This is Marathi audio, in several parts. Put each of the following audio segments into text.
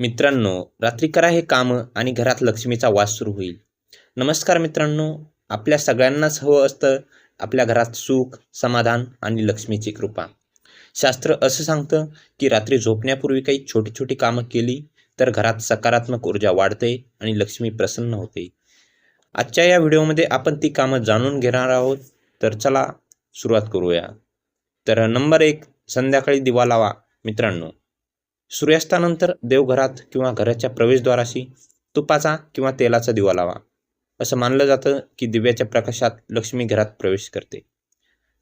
मित्रांनो रात्री करा हे कामं आणि घरात लक्ष्मीचा वास सुरू होईल. नमस्कार मित्रांनो आपल्या सगळ्यांनाच हवं असतं आपल्या घरात सुख समाधान आणि लक्ष्मीची कृपा. शास्त्र असं सांगतं की रात्री झोपण्यापूर्वी काही छोटी छोटी कामं केली तर घरात सकारात्मक ऊर्जा वाढते आणि लक्ष्मी प्रसन्न होते. आजच्या या व्हिडिओमध्ये आपण ती कामं जाणून घेणार आहोत तर चला सुरुवात करूया. तर नंबर एक संध्याकाळी दिवा लावा मित्रांनो. सूर्यास्तानंतर देवघरात किंवा घराच्या प्रवेशद्वाराशी तुपाचा किंवा तेलाचा दिवा लावा. असं मानलं जातं की दिव्याच्या प्रकाशात लक्ष्मी घरात प्रवेश करते.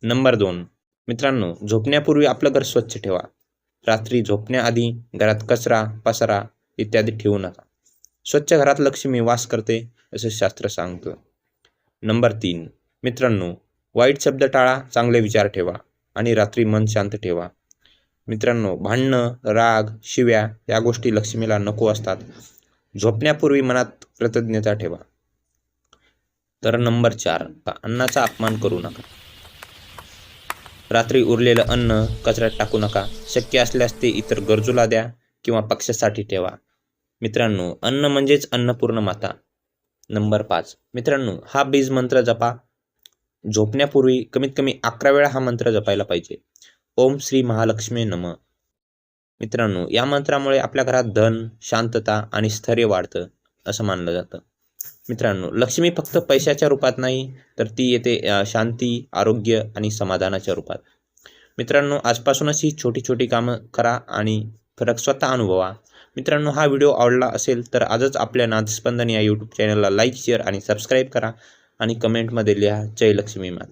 नंबर दोन. मित्रांनो झोपण्यापूर्वी आपलं घर स्वच्छ ठेवा. रात्री झोपण्याआधी घरात कचरा पसारा इत्यादी ठेवू नका. स्वच्छ घरात लक्ष्मी वास करते असं शास्त्र सांगतं. नंबर तीन. मित्रांनो वाईट शब्द टाळा चांगले विचार ठेवा आणि रात्री मन शांत ठेवा. मित्रांनो भांडणं राग शिव्या या गोष्टी लक्ष्मीला नको असतात. झोपण्यापूर्वी मनात कृतज्ञता ठेवा. तर नंबर चार अन्नाचा अपमान करू नका. रात्री उरलेलं अन्न कचऱ्यात टाकू नका. शक्य असल्यास ते इतर गरजूला द्या किंवा पक्षासाठी ठेवा. मित्रांनो अन्न म्हणजेच अन्नपूर्ण माता. नंबर पाच मित्रांनो हा बीज मंत्र जपा. झोपण्यापूर्वी कमीत कमी अकरा वेळा हा मंत्र जपायला पाहिजे. ओम श्री महालक्ष्मी नम. मित्रांनो या मंत्रामुळे आपल्या घरात धन शांतता आणि स्थैर्य वाढतं असं मानलं जातं. मित्रांनो लक्ष्मी फक्त पैशाच्या रूपात नाही तर ती येते शांती आरोग्य आणि समाधानाच्या रूपात. मित्रांनो आजपासूनच ही छोटी छोटी कामं करा आणि फरक स्वतः अनुभवा. मित्रांनो हा व्हिडिओ आवडला असेल तर आजच आपल्या नादस्पंदन या यूट्यूब चॅनलला लाईक शेअर आणि सबस्क्राईब करा आणि कमेंटमध्ये लिहा जय लक्ष्मी माता.